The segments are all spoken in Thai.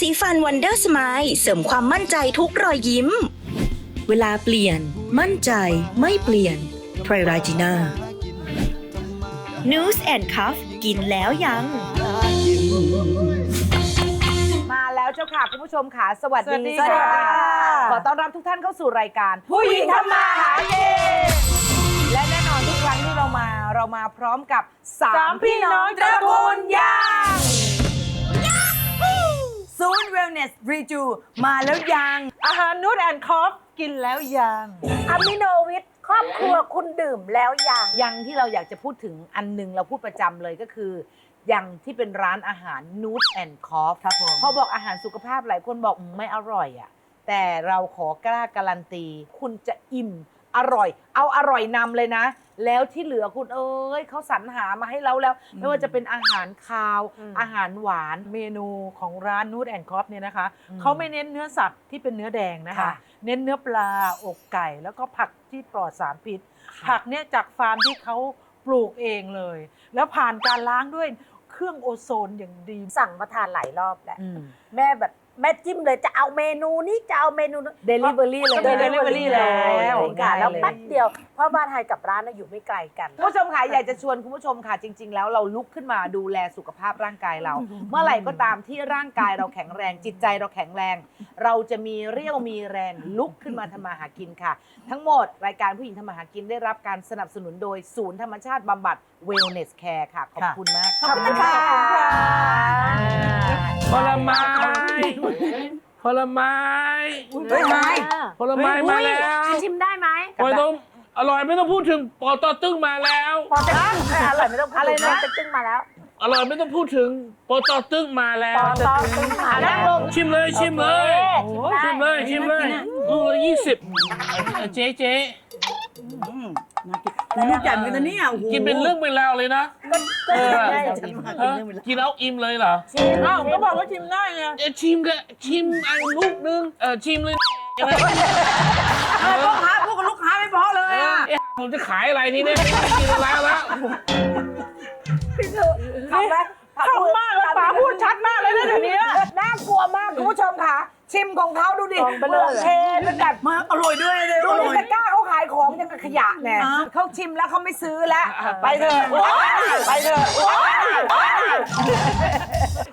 สีฟันวันเดอร์สไมล์เสริมความมั่นใจทุกรอยยิ้ม เวลาเปลี่ยน มั่นใจไม่เปลี่ยนไพรราจิน่า News and Cuff กินแล้วยัง มาแล้วเจ้าค่ะ คุณผู้ชมค่ะ สวัสสวัสดีดีค่ะ ขอต้อนรับทุกท่านเข้าสู่รายการผู้หญิงทำมาหากินและแน่นอนทุกครั้งที่เรามาเรามาพร้อมกับสาสามมพี่น้องตระกูลย่าง ศูนย์เวลเนสรีจูมาแล้วยัง อาหารนูดแอนด์คอฟกินแล้วยังอะมิโนวิทครอบครัวคุณดื่มแล้วยังยังที่เราอยากจะพูดถึงอันหนึงเราพูดประจำเลยก็คือ ยังที่เป็นร้านอาหารนูดแอนด์คอฟครับผมพอบอกอาหารสุขภาพหลายคนบอกอืมไม่อร่อยอะแต่เราขอกล้าการันตี คุณจะอิ่ม อร่อย เอาอร่อยนำเลยนะ แล้วที่เหลือคุณเอ้ยเขาสรรหามาให้เราแล้ว ไม่ว่าจะเป็นอาหารคาวอาหารหวานเมนูของร้านนูดแอนด์คอฟเนี่ยนะคะอืมเขาไม่เน้นเนื้อสัตว์ที่เป็นเนื้อแดงนะคะ ค่ะ เน้นเนื้อปลาอกไก่ แล้วก็ผักที่ปลอดสารพิษ ผักเนี่ยจากฟาร์มที่เขาปลูกเองเลย แล้วผ่านการล้างด้วยเครื่องโอโซนอย่างดีสั่งมาทานหลายรอบแล้วอืมแม่แบบ แม่จิ้มเลยจะเอาเมนูนี้จะเอาเมนูนู้น Delivery เลยก็นะ Delivery แล้วค่ะแล้วง่ายเลยแป๊บเดียวเพราะบ้านไทยกับร้านน่ะอยู่ไม่ไกลกัน คุณผู้ชมค่ะอยากจะชวนคุณผู้ชมค่ะจริง ๆ แล้วเราลุกขึ้นมาดูแลสุขภาพร่างกายเรา เมื่อไหร่ก็ตามที่ร่างกายเราแข็งแรง จิตใจเราแข็งแรง เราจะมีเรี่ยวมีแรงลุกขึ้นมาทำมาหากินค่ะ ทั้งหมดรายการผู้หญิงทำมาหากินได้รับการสนับสนุนโดยศูนย์ธรรมชาติบำบัด Wellness Care ค่ะ ขอบคุณมากขอบคุณค่ะ ผลไม้ผลไม้เฮ้ยไม้ผลไม้มาแล้วชิมได้ไหมโอ้ยต้องอร่อยไม่ต้องพูดถึงปอตอตึ้งมาแล้ว พอจะอร่อยไม่ต้องพูดอะไรนะจะตึ้งมาแล้วอร่อยไม่ต้องพูดถึงปอตอตึ้งมาแล้ปวอตอตึ้งมาแล้วชิมเลยชิมเลย ชิมเลยชิมเลยลูกละยี่สิบเจ๊เจ๊อืม น่ากินหูลูกใหญ่เหมือนกันนะเนี่ยโอ้โหกินเป็นเรื่องเป็นราวเลยนะ ก็ชิมได้ฉันมาเอกินอเรื่องเวลากินแล้วอิ่มเลยเหรอชิมอ้าวก็บอกว่าชิมได้ไงเอ้ยชิมก็ชิมอันลูกนึงเออชิมเลยเออพ่อค้าพูดกับลูกค้าไม่เพอเลยอะเอ๊ะผมจะขายอะไรทีนี้ไม่ได้กินแล้วแล้วทำไหมขำมากเลยป๋าพูดชัดมากเลยนะเดี๋ยวนี้น่ากลัวมากคุณผู้ชมค่ะ ชิมของเขาดูดิกองเบลอ เทเป็นแบบมาอร่อยด้วยเลยดูอในร่อย ตะกร้าเขาขายของยังกับขยะไงอะ เขาชิมแล้วเขาไม่ซื้อแล้วไปเถอะไปเถอะ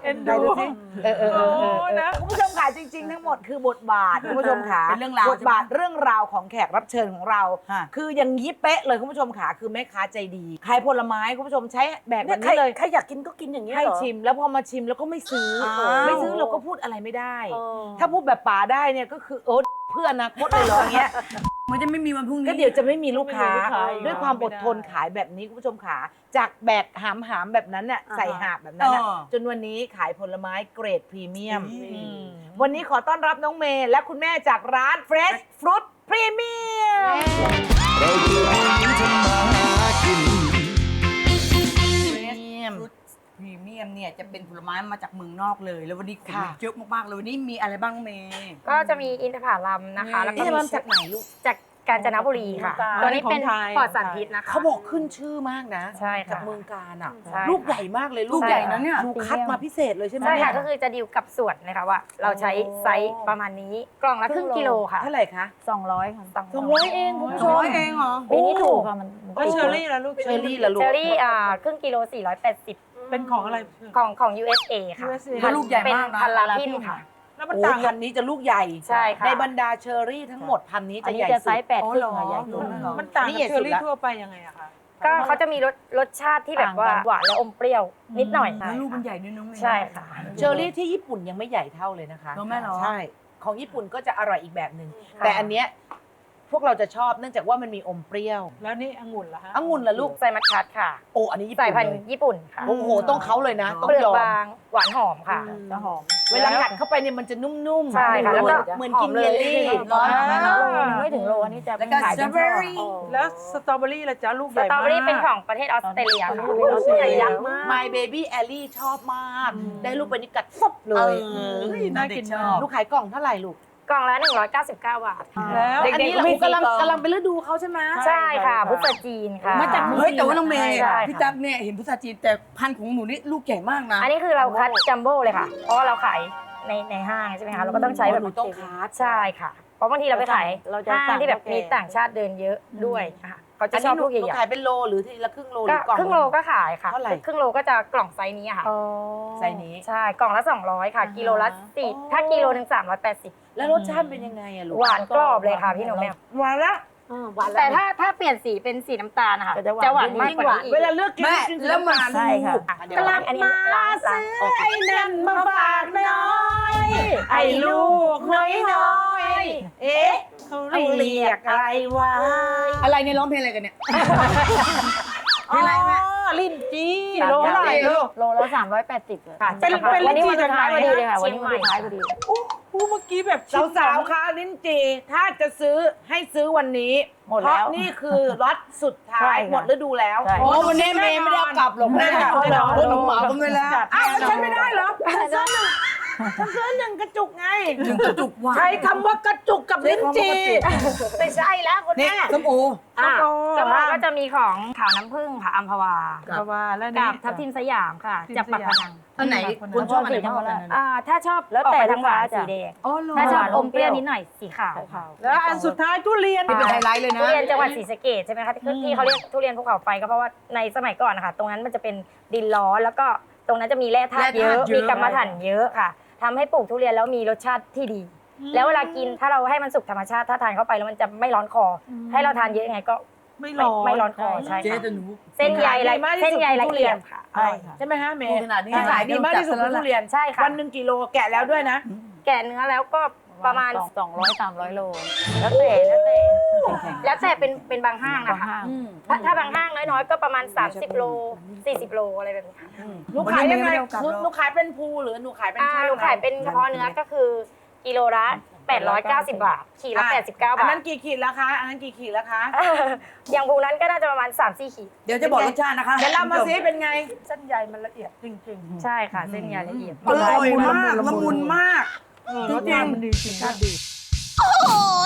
เอ็นดูเออเออเออเออโอ้นะ คุณผู้ชมค่ะจริง ๆ ทั้งหมดคือบทบาทคุณผู้ชมค่ะเป็นเรื่องราวบทบาทใช่ไหมเรื่องราวของแขกรับเชิญของเราค่ะคืออย่างนี้เป๊ะเลยคุณผู้ชมค่ะคือแม่ค้าใจดีขายผลไม้คุณผู้ชมใช้แบบแบเนี่ยบใครนี้เลย ใครอยากกินก็กินอย่างนี้ยให้เหรอ ชิมแล้วพอมาชิมแล้วก็ไม่ซื้ออาว ไม่ซื้อเราก็พูดอะไรไม่ได้ เออถ้าพูดแบบป๋าได้เนี่ยก็คือโอ๊ตเพื่อนนะคตเลยเหรออย่างเงี้ย มันจะไม่มีวันพรุ่งนี้ ก็เดี๋ยวจะไม่มีลูกค้า ไม่มีลูกค้าอีกด้วยความอดทนไม่ได้ขายแบบนี้คุณผู้ชมขาจากแบกหามหามๆแบบนั้นน่ะอ่าฮะ ใส่หาบแบบนั้นน่ะเออจนวันนี้ขายผลไม้เกรดพรีเมียมอืมวันนี้ขอต้อนรับน้องเมย์และคุณแม่จากร้าน Fresh Fruit Premium เราคือผู้หญิงทำมาหากินฟรุตพรีเมี ยมเนี่ยจะเป็นผลไม้มาจากเมืองนอกเลย แล้ววันนี้ขนค่ะมาเยอะมากๆเลยวันนี้มีอะไรบ้างเมย์ ก็จะมีอินทผลัมนะคะ แล้วก็นี่มีมันจากไหนลูก จากกาญจนบุรีค่ะของไทยตัวนี้เป็นของไทย ปลอดสารพิษนะคะ เขาบอกขึ้นชื่อมากนะใช่ค่ะจากเมืองการอะใช่ลูกใหญ่มากเลยลูกใหญ่นะเนี่ยลูกคัดมาพิเศษเลยใช่ไหมใช่ค่ะเนี่ยก็คือจะดีลกับส่วนนะคะว่า เราใช้ไซส์ประมาณนี้กล่องละครึ่งกิโลค่ะเท่าไหร่คะ200ค่ะสองร้อยเองคุณผู้ชสองม ร้อยเองเหรอ ปีนี้ถูกค่ะมัน แล้วเชอรี่ล่ะลูกเชอรี่ละลูก เชอรี่อ่าครึ่งกิโล 480 เป็นของอะไร ของของ USA ค่ะ USA แล้วลูกใหญ่มากนะ เป็นพันลาพินค่ะ แล้วมันโอ้ต่างพักันนนี้จะลูกใหญ่ใช่ค่ะ ในบรรดาเชอรี่ทั้งหมดพันนี้จะใหญ่สุดอ๋อเหรอมันต่างนี่กับใหญ่เชสุอดรี่ละ ทั่วไปยังไงอะคะก็เขาจะมีรสรสชาติที่แบบว่าหวานและอมเปรี้ยวนิดหน่อยแล้วลูกมันใหญ่ด้วยน้องเมย์ ใช่ค่ะ เชอรี่ที่ญี่ปุ่นยังไม่ใหญ่เท่าเลยนะคะเนอะแม่เนอะ ใช่ ของญี่ปุ่นก็จะอร่อยอีกแบบหนึ่งแต่อันเนี้ย พวกเราจะชอบเนื่องจากว่ามันมีอมเปรี้ยวแล้วนี่องุ่นล่ะฮะองุ่นละลูกไซมัสคัตค่ะโอ้อันนี้ญี่สาปุ่ยนพันธุ์เลยญี่ปุ่นค่ะโอ้โหต้องเขาเลยนะต้องเปลือกยอม บางหวานหอมค่ะ จะหอม เวลากัดเข้าไปเนี่ยมันจะนุ่มๆใช่ค่ะแล้วก็เหมือนกินเยลลี่ร้อนไหมเนอะไม่ถึงโลอันนี้จะแล้วก็ขายสตรเป็อนเบอช่อรี่แล้วสตรอเบอรี่ล่ะจ๊ะลูกสใหญ่ตรอมากเบอรี่เป็นของประเทศออสเตรเลียค่ะใหญ่ยักษ์มาก My Baby Ellie ชอบมาก ได้ลูกไปนี่กัดฟบเลเอยอน่ากินชอบ ลูกขายกล่องเท่าไหร่ลูก กล่องละ199 บาท แล้วอันนี้เรากำลังกำลังเป็นฤดูเขาใช่ไหม ใช่ค่ะ พุทธจีนค่ะ มาจากเฮ้ยแต่ว่าน้องเมย์ใช่พี่ค่ะตั๊กเนี่ยเห็นพุทธาจีนแต่พันธุ์ของหนูนี่ลูกใหญ่มากนะอันนี้คือเราคัดจัมโบ้เลยค่ะ เพราะว่าเราขายในในห้างใช่ไหมคะเราก็ต้องใช้แบบหนูต้องคัด ใช่ค่ะ เพราะบางทีเราไปขายเราจะห้างสั่งที่แบบเท่าแก่มีต่างชาติเดินเยอะด้วยค่ะ เขาอัจะนชอนี้บหนูลูกใหหนูญ่ขายเป็นโลหรือทีละครึ่งโลหๆรืก็อกล่อง ครึ่งโลก็ขายค่ะ เท่าไหร่ ครึ่งโลก็จะกล่องไซส์นี้อะค่ะ อ๋อ ไซส์นี้ ใช่ กล่องละ 200 ค่ะกิโลละสี่อ๋อ ถ้ากิโลหนึ่ง380 แล้วรสชาติเป็นยังไงอะลูกหวานกรอบเลยค่ะพี่หนูแม่หวานละ อ่าหวานแต่แล้วถ้าถ้าเปลี่ยนสีเป็นสีน้ำตาลนะคะก็จะหวาน จะหวานมากยิ่งกว่าหวานนี้อีกเวลาเลือกกินแม่กินแล้วมันน้ำตาใช่ค่ะอ่เดี๋ยวกลับอันนี้ล้างล้างไอ้นั่นมาฝากน้อย ไอ้ลูกน้อยน้อยๆเอ๊ะเขาเรียกอะไรวะอะไรเนี่ยร้องเพลงอะไรกันเนี่ยอ๋อ ลิ้นจี่โลเท่าไหร่ลูก โลละ380เลยค่ะเป็นวันนี้ลิ้นจี่วันสุดท้ายจากไหนพอดีเลยค่ะ วัวันนนี้นี้วัวันนสุสุดดท้าท้ายยพพออดีดี อู้เมื่อกี้แบบสาวๆคะลิ้นจี่ถ้าจะซื้อให้ซื้อวันนี้หมดแล้วเพราะนี่คือล็อตสุดท้าใช่ยค่ะหมดฤดูแล้วใช่ โอ้วันนี้เมย์ไม่ได้เอากลับหรอกแม่ไม่ได้เอาเพราะหนูเหมากันไปแล้ว อ้าวแล้วฉันไม่ได้เหรอ ฉันซื้อหนึ่งฉันซื้อหนึ่งกระจุกไงถึงกระจุกว่าใช้คำว่ากระจุกกับลิ้นจี่ไม่ใช่แล้วคุณนี่แม่ส้มโอ อะสมองก็จะมีของขาวน้ำผึ้งค่ะอัมพวากะว่าแล้วกันี่ บทับทิมสยามค่ะทับทิมจากปักพสยามนังอันไหนคุณชอบอันไหนมากกว่ากันนะอ่าถ้าชอบแล้วออกแต่ไปทางหวานลูกค้าสีจ้ะแดงอ๋อเหรอถ้าชอบหวานอมเปรี้ยวอมเปรี้ยวนิดหน่อยสีขาวขาวแล้วอันสุดท้ายทุเรียน นี่เป็นไฮไลท์เลยนะทุเรียนจังหวัดศรีสะเกดใช่ไหมคะที่ที่เขาเรียกทุเรียนภูเขาไฟก็เพราะว่าในสมัยก่อนนะคะตรงนั้นมันจะเป็นดินร้อนแล้วก็ตรงนั้นจะมีแร่ธาตุเยอะ มีกรรมฐานเยอะค่ะ ทำให้ปลูกทุเรียนแล้วมีรสชาติที่ดี แล้วเวลากินถ้าเราให้มันสุกธรรมชาติถ้าทานเข้าไปแล้วมันจะไม่ร้อนคออให้เราทานเยอะยังไงก็ ไม่ไม่ร้อนไม่ร้อนคอใช่ เจ๊ค่ะแต่หนูเส้นใยละขายดีมากที่สุดเส้นใยละทุเรีเอียยนดค่ะ ใช่ค่ะ ใช่ไหมฮะเมพูดย์ขนาดนี้ขายดีมากที่สุดคือทุเรียน ใช่ค่ะ วันหนึ่งกิโลแกะแล้วด้วยนะ แกะเนื้อแล้วก็ ประมาณ สองร้อยสามร้อยโลแล้วแต่แล้วแต่แล้วแต่เป็นเป็นบางห้างบางนะคะห้างถ้าถ้าบางห้างน้อยๆ ก็ประมาณ 30 โล 40 โลอะไรแบบนี้ค่ะหนูขายยังไงวันนี้ไม่ได้เอากลับหนูหรอกหนูขายเป็นภูหรือหนูขายเป็นอ่าช่างหนูขายเป็นเฉพาะเนื้อก็คือกิโลละ890 บาทขีดละอะ89บาทอันนั้นกี่ขีดแล้วคะ อันนั้นกี่ขีดแล้วคะอย่างภูนั้นก็น่าจะประมาณ 3-4 ขีด เดี๋ยวจะบอกรสชาตินะคะเดี๋ยวเรามาซิเป็นไง เส้นใยมันละเอียดจริงๆใช่ค่ะ เส้นใยละเอียดอร่อยมากละมุนมากเออ รสชาติมันดีจริงๆดี โอ้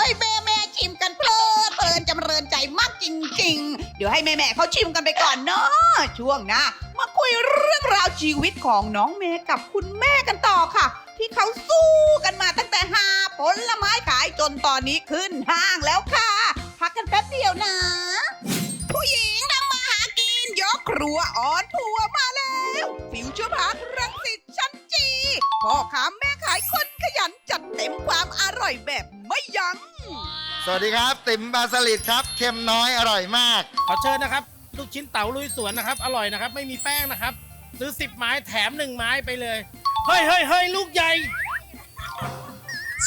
ยแม่แม่ชิมกันเพลินเพลินจำเริญใจมากจริง ๆ เดี๋ยวให้แม่แม่เขาชิมกันไปก่อนเนาะช่วงหน้ามาคุยเรื่องราวชีวิตของน้องเมย์กับคุณแม่กันต่อค่ะ ที่เขาสู้กันมาตั้งแต่หาผลไม้ขายจนตอนนี้ขึ้นห้างแล้วค่ะ พักกันแป๊บเดียวนะ ผู้หญิงทำมาหากินยกครัวออนทัวร์มาแล้ว ฟิวเจอร์พาร์ครังสิตชั้นจีพ่อค้าแม่ขายคนข ยันจัดเต็มความอร่อยแบบไม่ยัง้ง สวัสดีครับ ติ๋มปลาสลิดครับเค็มน้อยอร่อยมาก ขอเชิญนะครับ ลูกชิ้นเต๋าลุยสวนนะครับ อร่อยนะครับ ไม่มีแป้งนะครับ ซื้อ 10 ไม้แถม 1 ไม้ไปเลย เฮ้ยเฮ้ยเฮ้ยลูกใหญ่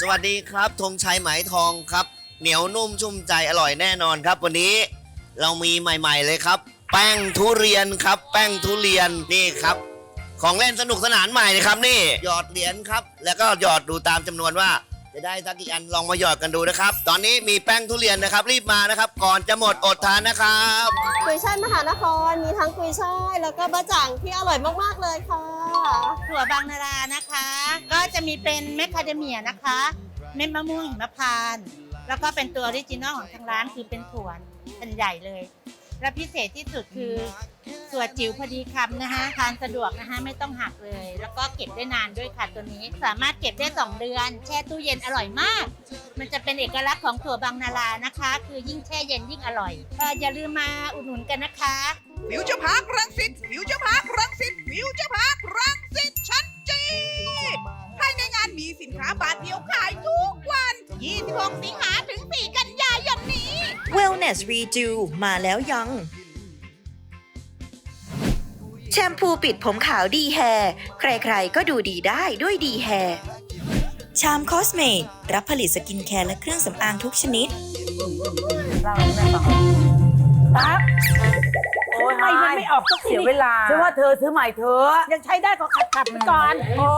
สวัสดีครับธงชัยไหมทองครับ เหนียวนุ่มชุ่มใจอร่อยแน่นอนครับ วันนี้เรามีใหม่ ๆเลยครับ แป้งทุเรียนครับ แป้งทุเรียนนี่ครับ ของเล่นสนุกสนานใหม่เลยครับนี่หยอดเหรียญครับ แล้วก็หยอดดูตามจำนวนว่า จะได้สักกี่อันลองมาหยอดกันดูนะครับ ตอนนี้มีแป้งทุเรียนนะครับ รีบมานะครับ ก่อนจะหมดอดทานนะครับ กุยช่ายมหานครมีทั้งกุยช่ายแล้วก็บะจ่างที่อร่อยมากๆเลยค่ะ ถั่วบางนารานะคะ ก็จะมีเป็นแมคคาเดเมียนะคะ เม็ดมะม่วงหิมพานต์แล้วก็เป็นตัวออริจินอลของทางร้านคือเป็นถั่วอันใหญ่เลย และพิเศษที่สุดคือถั่วนจิ๋วพอดีคำนะคะทานสะดวกนะคะไม่ต้องหักเลย แล้วก็เก็บได้นานด้วยค่ะตัวนี้ สามารถเก็บได้ 2 เดือน แช่ตู้เย็นอร่อยมาก มันจะเป็นเอกลักษณ์ของถั่วบางนารานะคะ คือยิ่งแช่เย็นยิ่งอร่อยเอออย่าลืมมาอุดหนุนกันนะคะฟิวเจอร์พาร์ครังสิตฟิวเจอร์พาร์ครังสิตฟิวเจอร์พาร์ครังสิตชั้นจีภายในงานมีสินค้าบาทเดียวขายทุกวัน 26 สิงหาถึง 4 กัน ยายนนี้ Wellness Redo มาแล้วยัง แชมพูปิดผมขาวดีแฮร์ใครๆ ก็ดูดีได้ด้วยดีแฮร์ชามคอสเมดรับผลิตสกินแคร์และเครื่องสำอางทุกชนิดตั๊กโอ้ ทำไมมันไม่ออกก็เสียเวลาฉันว่าเธอซื้อใหม่เธอะยังใช้ได้ก็ขัดขัดๆไปก่อน โอ้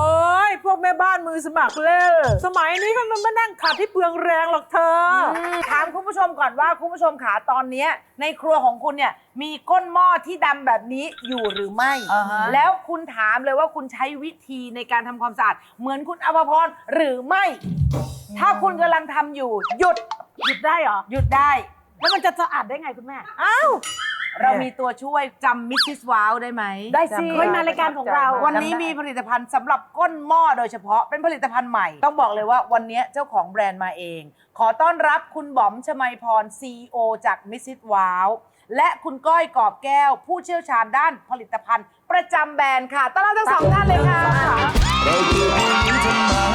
ยพวกแม่บ้านมือสมัครเล่นสมัยนี้มันไม่นั่งขัดที่เปลืองแรงหรอกเธออถามคุณผู้ชมก่อนว่าคุณผู้ชมขาตอนเนี้ยในครัวของคุณเนี่ยมีก้นหม้อที่ดำแบบนี้อยู่หรือไม่ อ่าฮะ แล้วคุณถามเลยว่าคุณใช้วิธีในการทำความสะอาดเหมือนคุณอภพรหรือไม่ ถ้าคุณกำลังทำอยู่ หยุดหยุดได้เหรอ หยุดได้ แล้วมันจะสะอาดได้ไงคุณแม่ อ้าว เรามีตัวช่วยจำมิสซิสว้าวได้ไหมได้สิจำเคยมารายการของเรา วันนี้มีผลิตภัณฑ์สำหรับก้นหม้อโดยเฉพาะเป็นผลิตภัณฑ์ใหม่ ต้องบอกเลยว่าวันนี้เจ้าของแบรนด์มาเอง ขอต้อนรับคุณบอมชมัยพร CEO จากมิสซิสว้าวและคุณก้อยกอบแก้ว ผู้เชี่ยวชาญด้านผลิตภัณฑ์ ประจำแบรนด์ค่ะต้อนรับทั้งสองท่านเลยค่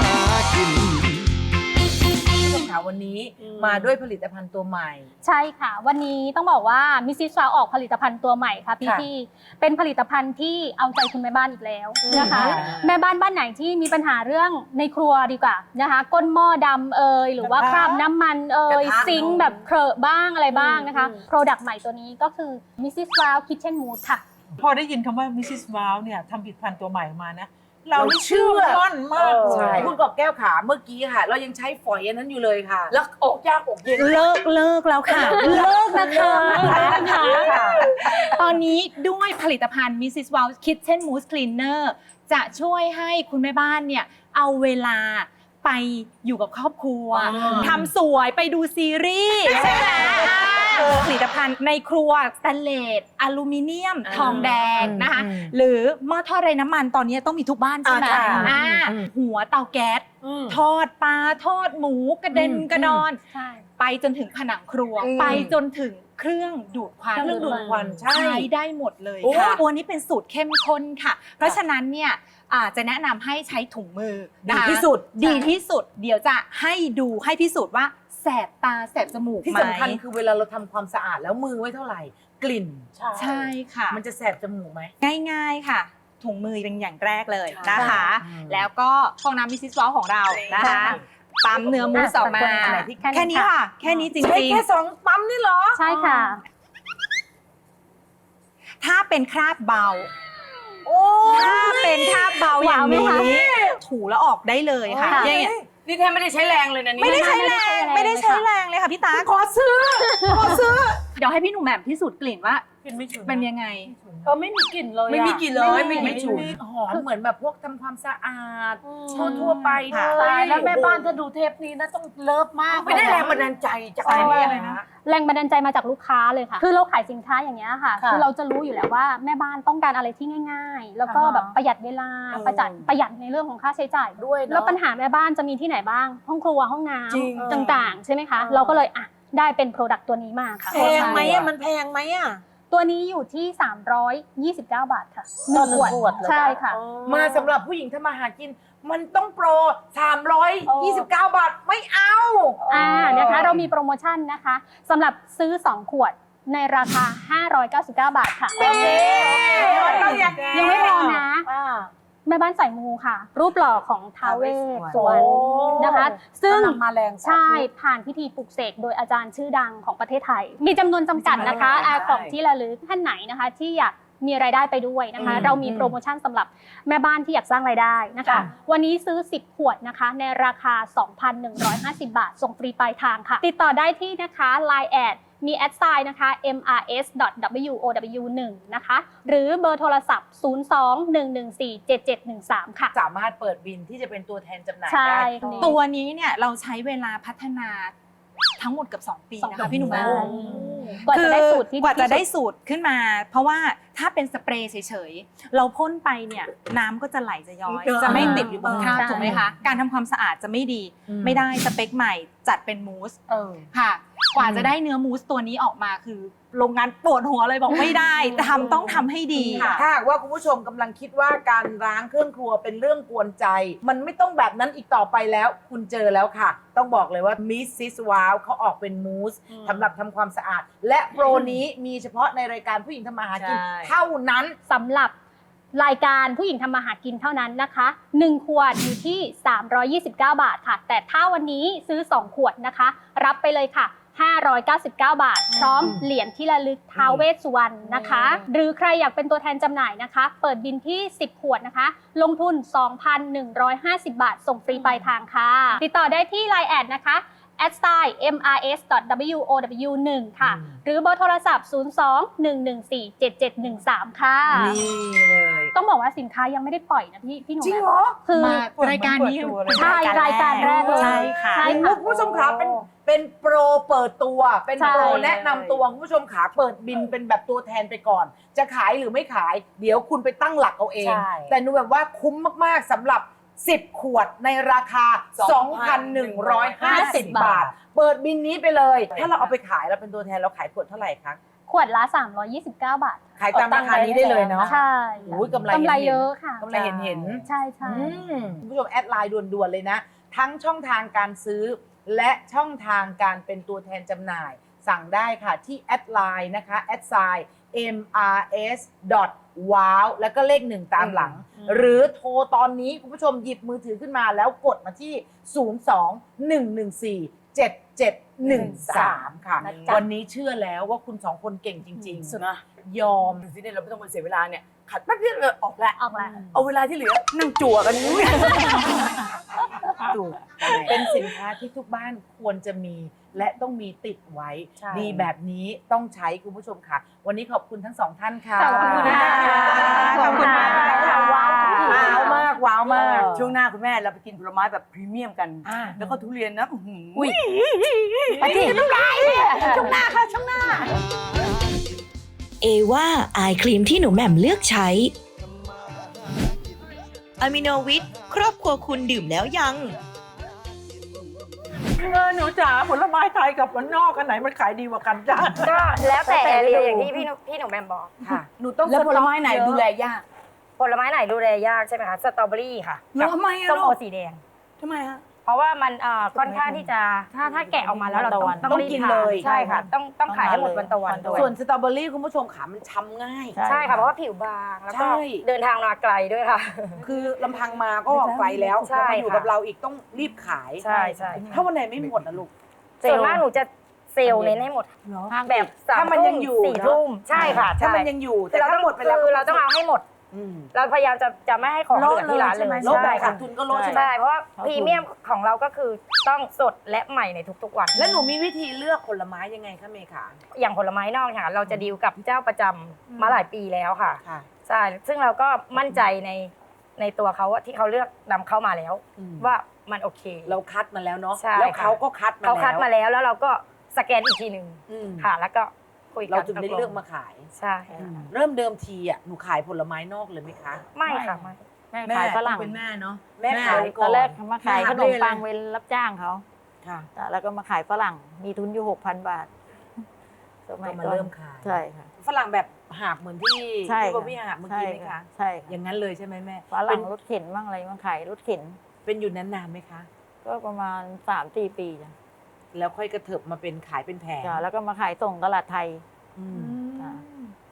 ะ ค่ะวันนี้มาด้วยผลิตภัณฑ์ตัวใหม่ ใช่ค่ะ วันนี้ต้องบอกว่ามิสซิสฟาวออกผลิตภัณฑ์ตัวใหม่ค่ะพี่ค่ะที่เป็นผลิตภัณฑ์ที่เอาใจคุณแม่บ้านอีกแล้วนะคะ อืมแม่บ้านบ้านไหนที่มีปัญหาเรื่องในครัวดีกว่านะคะ ก้นหม้อดำเอยหรือว่ากระทะคราบน้ำมันเอยกระทะซิงค์เนอะแบบเครอะบ้างอะไรบ้างนะคะ อืม โปรดักต์ใหม่ตัวนี้ก็คือมิสซิสฟาวคิทเช่นมูดค่ะ พอได้ยินคำว่ามิสซิสวาวเนี่ยทำผลิตภัณฑ์ตัวใหม่มานะ เราเรานี่เชื่เชื่ออมั่นมากใช่เลยคุณกอบแก้วขาเมื่อกี้ค่ะ เรายังใช้ฝอยอันนั้นอยู่เลยค่ะ แล้วอกยากอกเย็น เลิกเลิกแล้วค่ะ เลิกนะคะนะคะตอนนี้ด้วยผลิตภัณฑ์ Mrs. Wow Kitchen Mousse Cleaner จะช่วยให้คุณแม่บ้านเนี่ย เอาเวลาไปอยู่กับครอบครัวอ่าทำสวยไปดูซีรีส์ใช่ไหม ผลิตภัณฑ์ในครัวสแตนเลสอลูมิเนียม ทองแดงนะคะ หรือหม้อทอดไร้น้ำมันตอนนี้ต้องมีทุกบ้านใช่ไหมอ่าใช่อ่าหัวเตาแก๊สทอดปลาทอดหมูกระเด็นอืมกระดอนใช่ไปจนถึงผนังครัวอืมไปจนถึงเครื่องดูดควันเครื่องดูดควันใช่ใช้ได้หมดเลยโอ้ค่ะตัวนี้เป็นสูตรเข้มข้นค่ะ เพราะฉะนั้นเนี่ยอ่าจะแนะนำให้ใช้ถุงมือดีนะคะที่สุดดีที่สุด เดี๋ยวจะให้ดูให้พิสูจน์ว่า แสบตาแสบจมูกที่ไหมสำคัญคือเวลาเราทำความสะอาดแล้วมือไว้เท่าไหร่ กลิ่น ใช่ค่ะ มันจะแสบจมูกไหม ง่ายๆค่ะ ถุงมือเป็นอย่างแรกเลยนะคะ อืม แล้วก็ฟองน้ำมิสซิสวอลของเรานะคะปั๊มเนื้อมูสออกมาอันไหนที่แค่นี้ค่ะ แค่นี้จใช้ริงแค่สองปั๊มนี่เหรอ ใช่ค่ะ ๆ ถ้าเป็นคราบเบา โอ้ถ้าเป็นคราบเบาอย่างว้าวไหมนี้ คะถูแล้วออกได้เลยค่ะค่ะ อย่างเงี้ย นี่แทบไม่ได้ใช้แรงเลยนะนี่ไม่ได้ใช้แรงไม่ไม่ได้ได้ใช้ใช้แรงแรงเลยค่ะพี่ตาขอซื้อขอซื้อ เดี๋ยวให้พี่หนุ่มแหม่มพิสูจน์กลิ่นว่ากินไม่ฉุนเป็นยังไง เออไม่มีกลิ่นเลยอะไม่มีกลิ่นเลยไม่ไม่มีมีฉุน หอมเหมือนแบบพวกทำความสะอาดทั่วทั่ทั่วๆไปค่ะเลยตายแล้วแม่บ้านถ้าดูเทปนี้นะต้องเลิฟมากไม่ได้แรงบันดาลใจจากใช่อะไรไหมเนี่ยนะ แรงบันดาลใจมาจากลูกค้าเลยค่ะ คือเราขายสินค้าอย่างเงี้ยค่ะ ค่ะคือเราจะรู้อยู่แล้วว่าแม่บ้านต้องการอะไรที่ง่าย ๆ แล้วก็อ่าฮะแบบประหยัดเวลา เออ ประหยัดประหยัดในเรื่องของค่าใช้จ่ายด้วยเนอะแล้วปัญหาแม่บ้านจะมีที่ไหนบ้าง ห้องครัวห้องน้จริงำต่างๆ ใช่ไหมคะ เออ เราก็เลยอะได้เป็นโปรดักต์ตัวนี้มาค่ะแพงไหมอะมันแพงไหมอะ ตัวนี้อยู่ที่ 329 บาทค่ะต่อหนึ่งขวดเหรอใช่ค่ะอ๋อมาสำหรับผู้หญิงทำมาหากิน มันต้องโปร 329 บาทไม่เอา อ่านะคะเรามีโปรโมชั่นนะคะสำหรับซื้อ 2 ขวดในราคา 599 บาทค่ะโอเคเราอยากยังไม่พอนะ อ่า แม่บ้านใส่มูค่ะ รูปหล่อของท้าวเวสสวรรณโอ้นะคะ ซึ่งกำลังมาแรงสาธุใช่ผ่านพิธีปลุกเสกโดยอาจารย์ชื่อดังของประเทศไทย มีจำนวนจำกัดนะคะใช่อาของที่ระลึกท่านไหนนะคะ ที่อยากมีรายได้ไปด้วยนะคะอืมเรามีโปรโมชั่นสำหรับแม่บ้านที่อยากสร้างรายได้นะคะค่ะวันนี้ซื้อ 10 ขวดนะคะ ในราคา 2,150 บาท ส่งฟรีปลายทางค่ะ ติดต่อได้ที่นะคะ Line แอด มีแอดไซน์นะคะ mrs.wow1 นะคะ หรือเบอร์โทรศัพท์ 02-114-7713 ค่ะ สามารถเปิดบินที่จะเป็นตัวแทนจำหน่ายใช่ได้ ค่ะ ตัวนี้เนี่ยเราใช้เวลาพัฒนาทั้งหมดเกับ 2 ปีนะคะพี่หนุ่มใช่แม่กว่าจะได้สูตรที่กว่าจะได้ที่สุสูตรขึ้นมา เพราะว่าถ้าเป็นสเปรย์เฉยๆ เราพ่นไปเนี่ยน้ำก็จะไหลจะย้อย เออจะไม่ติดอยู่บนคราบใช่ ถูกไหมคะ การทำความสะอาดจะไม่ดีอืมไม่ได้สเปคใหม่จัดเป็นมูสเออ ค่ะ กว่าจะได้เนื้อมูสตัวนี้ออกมาคือโรงงานปวดหัวเลยบอกไม่ได้ทำต้องทำให้ดี ถ้าหากว่าคุณผู้ชมกำลังคิดว่าการล้างเครื่องครัวเป็นเรื่องกวนใจ มันไม่ต้องแบบนั้นอีกต่อไปแล้ว คุณเจอแล้วค่ะ ต้องบอกเลยว่ามิสซิสว้าวเขาออกเป็นมูสสำหรับทำความสะอาด และโปรนี้มีเฉพาะในรายการผู้หญิงทำมาหากินใช่ เท่านั้น สำหรับรายการผู้หญิงทำมาหากินเท่านั้นนะคะ 1 ขวดอยู่ที่ 329 บาทค่ะ แต่ถ้าวันนี้ซื้อ 2 ขวดนะคะ รับไปเลยค่ะ 599 บาท พร้อมเหรียญที่ระลึกท้าวเวสสุวรรณนะคะ หรือใครอยากเป็นตัวแทนจำหน่ายนะคะ เปิดบินที่ 10 ขวดนะคะ ลงทุน 2,150 บาท ส่งฟรีปลายทางค่ะ ติดต่อได้ที่ Line แอดนะคะ at sign mrs.wow1 ค่ะ หรือเบอร์โทรศัพท์ 02-114-7713 ค่ะ นี่เลย ต้องบอกว่าสินค้ายังไม่ได้ปล่อยนะพี่พี่หนูจริงเหรอ คือมารายการนี้ใช่รายการแรกเลยใช่ค่ะใช่คุณค่ะมุกคุณผู้ชมขาเป็นเป็นโปรเปิดตัว เป็นใช่โปรแนะนำตัวคุณผู้ชมขาเปิดบินเป็นแบบตัวแทนไปก่อน จะขายหรือไม่ขาย เดี๋ยวคุณไปตั้งหลักเอาเอง ใช่ แต่หนูแบบว่าคุ้มมากๆสำหรับ 10 ขวดในราคา 2,150 บาท เปิดบินนี้ไปเลย ถ้าเราเอาไปขายเราเป็นตัวแทนเราขายขวดเท่าไหร่คะ ขวดละ 329 บาทขายตามราคานี้ได้เลยเนาะใช่โอ้ยกำไรกำไรห็นๆเยอะค่ะกำไรเห็นเห็นๆใช่ใช่อืมคุณผู้ชมแอดไลน์ด่วนๆเลยนะ ทั้งช่องทางการซื้อ และช่องทางการเป็นตัวแทนจำหน่าย สั่งได้ค่ะที่แอดไลน์นะคะแอดไซน์ mrs wow แล้วก็เลขหนึ่งตามหลัง หรือโทรตอนนี้คุณผู้ชมหยิบมือถือขึ้นมาแล้วกดมาที่ 02 114 7713 ค่ะ นะจ๊ะ วันนี้เชื่อแล้วว่าคุณสองคนเก่งจริงสุดนะๆยอมดูสิเนี่ยเราไม่ต้องมาเสียเวลาเนี่ย ขัดแป๊บเดียวเลยออกแล้ว ออกแล้ว เอาเวลาที่เหลือนั่งจั่วกันนี่ถูกเป็นสินค้าที่ทุกบ้านควรจะมีและต้องมีติดไว้ ใช่ดีแบบนี้ต้องใช้คุณผู้ชมค่ะ วันนี้ขอบคุณทั้งสองท่านค่ะ ขอบคุณค่ะขอบคุณมากขอบคุณค่ะว้าวมากว้าวมาก ช่วงหน้าคุณแม่เราไปกินผลไม้แบบพรีเมียมกัน อ่า แล้วก็ทุเรียนนะอื้อหือออุ้ยไปที่ช่วงหน้าค่ะช่วงหน้า เอว่าอายครีมที่หนูแหม่มเลือกใช้อะมิโนวิทครอบครัวคุณดื่มแล้วยังเงินหนูจ๋าผลไม้ไทยกับมันนอกกันไหนมันขายดีกว่ากันจ้า ก็แล้วแต่แล้วแต่เรียฤดูอย่างที่พี่หนูพี่หนูแบมบอกค่ะ หนูต้องแล้วผลไม้ไหนสต็อกเยอะดูแลยาก ผลไม้ไหนดูแลยากใช่ไหมคะสตรอเบอรี่ค่ะแล้วทำไมอะส้มลูโอกสีแดง ทำไมฮะ เพราะว่ามันเอ่อค่อนข้างที่จะถ้าถ้าแกะออกมาแล้วเราต้องต้องรีบกินทาเลย ใช่ค่ะ ต้องต้องขายให้หมดวันต่อวันส่วนสตรอเบอรี่คุณผู้ชมขามันช้ำง่าย ใช่ค่ะเพราะว่าผิวบางแล้วก็ใช่ เดินทางมาไกลด้วยค่ะ คือลำพังมาก็ไกลแล้วใช่แล้วมาอยู่ค่ะ กับเราอีกต้องรีบขาย ใช่ใช่ถ้าวันไหนไม่หมดนะลูก ส่วนมากหนูจะเซลล์เน้นให้หมดแบบสามถ้ามันทุ่ยังอยู่สี่เนอะ ทุ่มใช่ค่ะถ้าใช่มันยังอยู่แต่คือเราถ้าต้องหมดไปแล้วคือเราต้องเอาให้หมดอืม เราพยายามจะจะไม่ให้ของเหลือที่ร้านเลยลดแบบใช่ขาค่ะดทุนก็ลดใช่ไหมใช่เพราะว่าพรีเมียมของเราก็คือต้องสดและใหม่ในทุกๆวัน แล้วหนูมีวิธีเลือกผลไม้ยังไงคะเมย์ขาอย่างผลไม้นอกเนี่ยค่ะ เราจะดีลกับเจ้าประจำมาหลายปีแล้วค่ะค่ะใช่ซึ่งเราก็มั่นใจในในตัวเขาอะที่เขาเลือกนำเข้ามาแล้วอืมว่ามันโอเค เราคัดมาแล้วเนาะใช่แล้วค่ะเขาก็คัดมาเขาคัดมาแล้วแล้วแล้วเราก็สแกนอีกทีหนึ่งอืมค่ะ แล้วก็ คุยกันเราจึงได้เลือกมาขาย ใช่อืมเริ่มเดิมทีอะหนูขายผลไม้นอกเลยไหมคะ ไม่ค่ะไม่แม่ขายฝรั่งต้องเป็นแม่เนาะแม่ขายตก่ออนนแรกมาขายขนมปังเวเวนรับจ้างเขาค่ะแล้วก็มาขายฝรั่งมีทุนอยู่หกพันบาทสยก็มาก่อนเริ่มขายใช่ค่ะฝรั่งแบบหาบเหมือนที่ใช่ที่ค่ะบอบบี้หาบเมื่อกี้ไหมคะใช่อค่ะย่างนั้นเลยใช่ไหมแม่ฝรั่เป็งนรถเข็นบ้างอะไรมาขายรถเข็น เป็นอยู่นั้นนานไหมคะ ก็ประมาณสามสี่ปีจ้ะ แล้วค่อยกระเถิบมาเป็นขายเป็นแผงจ้ะแล้วก็มาขายส่งตลาดไทย อืม จ้ะ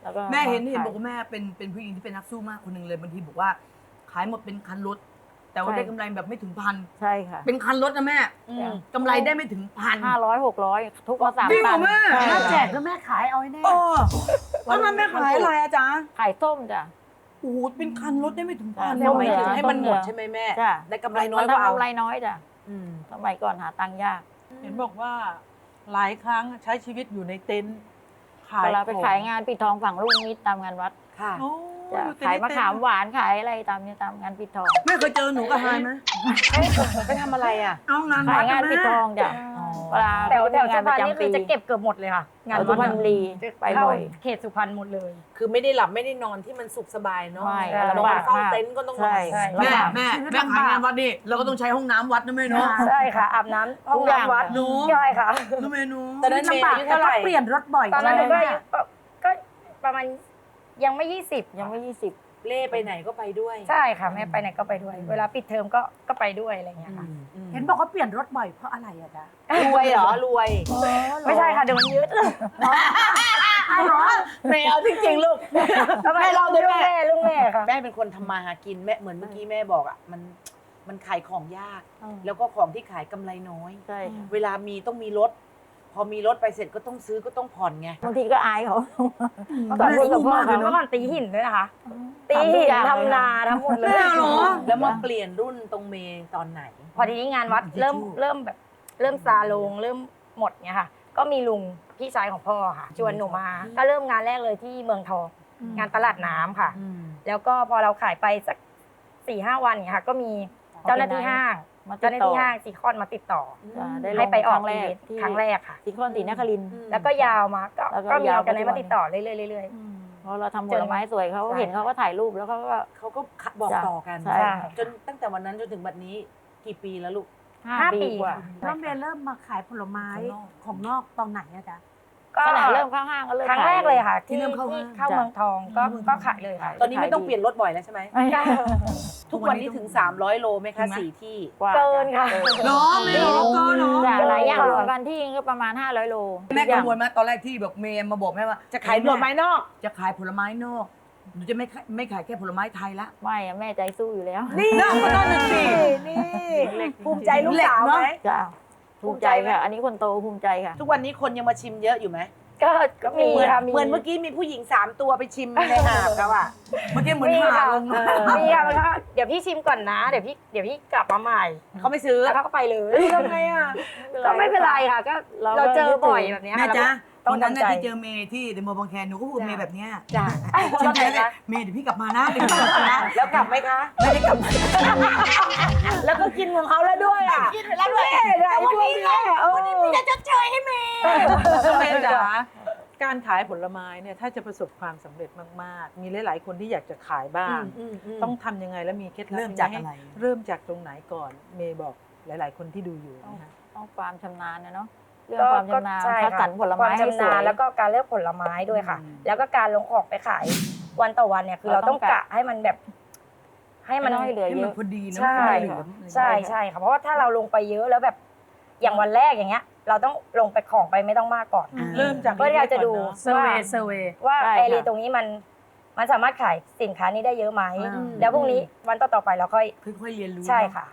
แล้วก็แม่เห็นเห็นขายบอกว่าแม่เป็นเป็นผู้หญิงที่เป็นนักสู้มากคนหนึ่งเลยบางทีบอกว่า ขายหมดเป็นคันรถ แต่ว่าใช่ได้กำไรแบบไม่ถึงพัน ใช่ค่ะ เป็นคันรถนะแม่อืม กำไรได้ไม่ถึงพันห้าร้อยหกร้อยทุกมาสามจริงเหรตัอนแม่ใช่ถ้าแจกแล้วแม่ขายเอาให้แน่ เออแล้วมันแม่ขายอะไรอาจารย์ขายส้มจ้ะ โอ้โหเป็นคันรถได้ไม่ถึงพันจ้ะทำไมเหลืถึองให้มันหมดต้นเหลือใช่ไหมแม่ จ้ะ ได้กำไรน้อยก็มันเอาทำกำไรน้อยจ้ะอืม สมัยก่อนหาตังค์ยาก เห็นบอกว่าหลายครั้งใช้ชีวิตอยู่ในเต็นท์ขายเวลาไปของขายงานปิดทองฝั่งลูกนิดตามงานวัดค่ะ โอ้จ้ะอยู่แต่ขายในมะเต็นท์ขามหวานขายอะไรตามเนี่ยตามงานปิดทอง แม่เคยเจอหนูกับไฮายไหมไปทำอะไรอะ เอางานขาวัยดงานนะปิดแม่ทองจ้ะ เวลาแถวแถวมีสุงานพปรรระณนี่จำคืปีอจะเก็บเกือบหมดเลยค่ะงานสุพรรณบุรีไปเข้าบ่อยเขตสุพรรณหมดเลย คือไม่ได้หลับไม่ได้นอนที่มันสุขสบายเนาะไม่นอนลำบากเฝ้ามากเต็นท์ก็ต้องนใช่อนใช่แม่ลำบากแม่แม่ขายงานวัดนี่เราก็ต้องใช้ห้องน้ำวัดนะแม่เนาะใช่ค่ะอาบน้ำห้องทุกอย่างน้ำวัดหนูใช่ค่ะนูเมนูตอนนั้นเมย์อายุเท่าไหร่เปลี่ยนรถบ่อยตอนนั้นหนูก็ใช่อาไหมยุก็ประมาณยังไม่ยี่สิบยังไม่ยี่สิบ เล่ไปไหนก็ไปด้วยใช่ค่ะแม่ไปไหนก็ไปด้วย เวลาปิดเทอมก็ก็ไปด้วยอะไรอย่างเงี้ยค่ะเห็นบอกว่าเปลี่ยนรถบ่อยเพราะอะไรอะจ๊ะรวยเหรอรวยไม่ใช่ค่ะเดี๋ยวมันยึดไม่เอาจริงๆลูกทำไมแม่เราเล่าลูได้กแม่แม่ลูกแม่ค่ะแม่เป็นคนทำมาหากินแม่เหมือนเมื่อกี้แม่บอกอะมันมันขายของยากอืมแล้วก็ของที่ขายกำไรน้อยใช่ค่ะเวลามีต้องมีรถ พอมีรถไปเสร็จก็ต้องซื้อก็ต้องผ่อนไง บางทีก็อายเขาเมื่อก่อนพูดกับพ่อค่ะเมื่อก่อนตีหินด้วยนะคะ ตีหินทำนาทำหมดเลยแล้วมาเปลี่ยนรุ่นตรงเมย์ตอนไหน พอทีนี้งานวัดเริ่มเริ่มแบบเริ่มซาลงเริ่มหมดเนี่ยค่ะ ก็มีลุงพี่ชายของพ่อค่ะ ชวนหนูมา ก็เริ่มงานแรกเลยที่เมืองทองงานตลาดน้ำค่ะ แล้วก็พอเราขายไปสักสี่ห้าวันเนี่ยค่ะ ก็มีเจ้าหน้าที่ห้าง มาติเจ้าดหน้าต่อ ที่ห้างซีคอนมาติดต่อจ้ะได้ ลงให้ไปออกครั้งแรกอีเวนต์ที่ ครั้งแรกค่ะซีคอนศรีนครินทร์แล้วก็ยาวมาก็แล้วก็ก็มียาวกันไหนไปทุกมาวันติดต่อเรื่อยๆเรื่อยเพราะเราทำผลไม้สวยเขาใช่ เห็นเขาก็ถ่ายรูปแล้วเขาก็ เขาก็บอกจ้ะต่อกัน ใช่ จนตั้งแต่วันนั้นจนถึงบัดนี้กี่ปีแล้วลูก ห้าห้าปีปีกว่า ค่ะ น้องเมย์เริ่มมาขายผลไม้ของนอกตอนไหนอะจ๊ะ ก็ขนาดเริ่มเข้าห้างก็เริ่มครั้งขายแรกเลยค่ะ ที่ที่เริ่มเข้าที่ห้างเข้าจ้ะเมืองทองก็ก็ขายเลยค่ะตอนนี้ไม่ต้องเปลี่ยนรถบ่อยแล้วใช่ไหมใช่ทุกวันนี้ถึง 300 โลไหมคะสี่ที่กว่าเกินค่ะหรอไม่หรอเกินเหรอจ้ะหลายอย่างรวมกันที่ก็ประมาณ 500 โลแม่กังวลไหมตอนแรกที่บอกเมย์มาบอกแม่ว่าจะขายผลไม้นอก จะขายผลไม้นอกหนูจะไม่ขายไม่ขายแค่ผลไม้ไทยละไม่อะแม่ใจสู้อยู่แล้วนี่น่าก็น่าจะสินี่ภูมิใจลูกสาวไหมจ้ะ ภูมิใจค่ะ อันนี้คนโตภูมิใจค่ะ ทุกวันนี้คนยังมาชิมเยอะอยู่ไหมก็ก็มีเหมือนค่ะเหมือนเมื่อกี้มีผู้หญิง3ตัวไปชิมในหาบเขาอะเมื่อกี้เหมือนมีหาค่ะลงเออมีค่ะมันก็เดี๋ยวพี่ชิมก่อนนะ เดี๋ยวพี่เดี๋ยวพี่กลับมาใหม่เขาไม่ซื้อแล้วเขาก็ไปเลยทำไงอะก็ไม่เป็นไรค่ะก็เราก็เราเจอบ่อยแบบเนี้ยแม่ค่ะ จ๊ะ ต้ตอองนนั้นทำใจ น่ะที่เจอเมย์ที่เดอะมอลล์บางแคหนูก็พูดเมย์แบบเนี้ยจ้ะฉันเจอเลยเมย์เดี๋ยวพี่กลับมานะเดี๋ยวพี่กลับมานะแล้วกลับไหมคะ ไม่ได้กลับมาแล้วก็กินของเขาแล้วด้วยอะกินไปแล้วด้วยแต่วันนี้แหละวันนี้พี่จะชดเชยให้เมย์แม่จ๋าการขายผลไม้เนี่ยถ้าจะประสบความสำเร็จมาก ๆ มีหลาย ๆ คนที่อยากจะขายบ้าง ต้องทำยังไงแล้วมีเคล็ดลับเริ่มจากยังงอะไร ให้เริ่มจากตรงไหนก่อน เมย์บอกหลาย ๆ คนที่ดูอยู่นะฮะต้องความชำนาญนะเนาะ เรื่องก็ความก็ชำนาญใช่คัดค่ะสรรผลไม้ความให้ชำสนาวยญแล้วก็การเลือกผลไม้ด้วยค่ะ แล้วก็การลงของไปขายวันต่อวันเนี่ยคือเราเราต้ต้อองงกะกะให้มันแบบ ให้มันไม่ต้องให้เหลือให้เยมันอะพอดีนะใช่ไม่เหลือใช่ใช่ค่ะเพราะว่าถ้าเราลงไปเยอะแล้วแบบอย่างวันแรกอย่างเงี้ย เราต้องลงไปของไปไม่ต้องมากก่อนเริ่มจากเพื่อที่เราจะดูเล็กๆก่อนเนอะว่าว่าใช่ไอเรีค่ะตรงนี้มันมันสามารถขายสินค้านี้ได้เยอะไหมอืมแล้วพรุ่งนี้วันต่อๆไปเราค่อยค่อยๆเรียนรู้ใช่ค่ะ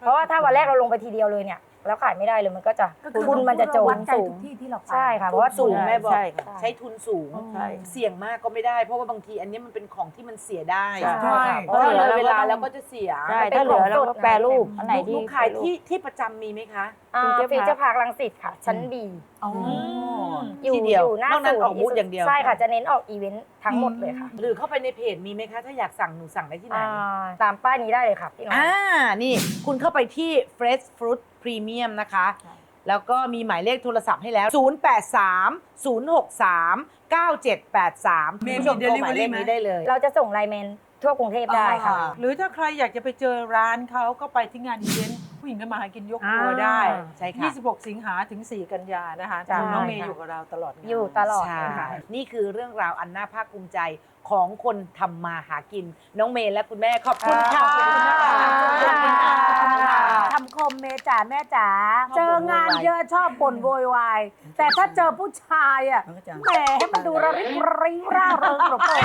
เพราะว่าถ้าวันแรกเราลงไปทีเดียวเลยเนี่ย แล้วขายไม่ได้เลยมันก็จะทุนมันจะโจวัมดใจสูทุงกที่ที่เราไป ใช่ค่ะเพราะว่าสูงทุนแม่บอกใช่ค่ะ ใช้ทุนสูง ใช่ เสี่ยงมากก็ไม่ได้ เพราะว่าบางทีอันนี้มันเป็นของที่มันเสียได้ใช่ใช่เพราะถ้าเลยเวลาเราก็ต้องแล้วก็จะเสียใช่ถ้าเหลือเราก็แปรรูปอันไหนลูกที่ลูกขายที่ที่ประจำมีไหมคะ อ่าฟิฟิววเจเจออร์ร์พาร์คลังสิตค่ะ ชั้นบีอ๋ออยู่ที่เดียวอยู่หน้านอกนั้นศูนย์ออกบูธอย่างเดียว ใช่ค่ะจะเน้นออกอีเวนต์ทั้งหมดเลยค่ะหรือเข้าไปในเพจมีไหมคะถ้าอยากสั่งหนูสั่งได้ที่ไหน อ่าตามป้ายนี้ได้เลยค่ะพี่น้อง อ่า นี่คุณเข้าไปที่ Fresh Fruit Premium นะคะแล้วก็มีหมายเลขโทรศัพท์ให้แล้ว 083 063 9783เมย์คุณผู้ชมีโทรหมายเลข delivery ไหม นี้ได้เลย เราจะส่งไลน์แมนทั่วกรุงเทพได้ค่ะอ่าหรือถ้าใครอยากจะไปเจอร้านเขาก็ไปที่งานอีเวนต์ ผู้หญิงก็มาหากินยกครัวได้อ่าใช่ค่ะ26 สิงหาถึง 4 กันยานะคะใช่น้องเมย์ค่ะอยู่กับเราตลอดงานอยู่ตลอดใช่เลยค่ะ นี่คือเรื่องราวอันน่าภาคภูมิใจของคนทำมาหากิน น้องเมย์และคุณแม่ขอบคุณค่ะ ขอบคุณมากค่ะ ขอบคุณค่ะคำคมเมจ๋าแม่จ๋าเจองานเยอะชอบบ่นโวยวาย แต่ถ้าเจอผู้ชายอะมันก็จะแหมให้มันดูระริกระริร่าเริงหรอเปล่า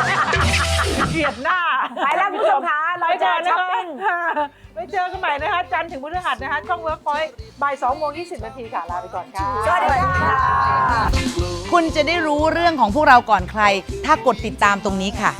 เกลียดหน้า ไปแล้วคุณผู้ชมคะ เราจะช้อปปิ้งไปเจอกันใหม่นะคะ จันทร์ถึงพฤหัสนะคะ ช่องเวิร์กพอยต์บ่าย2โมง20 นาทีค่ะ ลาไปก่อนค่ะ สวัสดีค่ะ คุณจะได้รู้เรื่องของพวกเราก่อนใคร ถ้ากดติดตามตรงนี้ค่ะ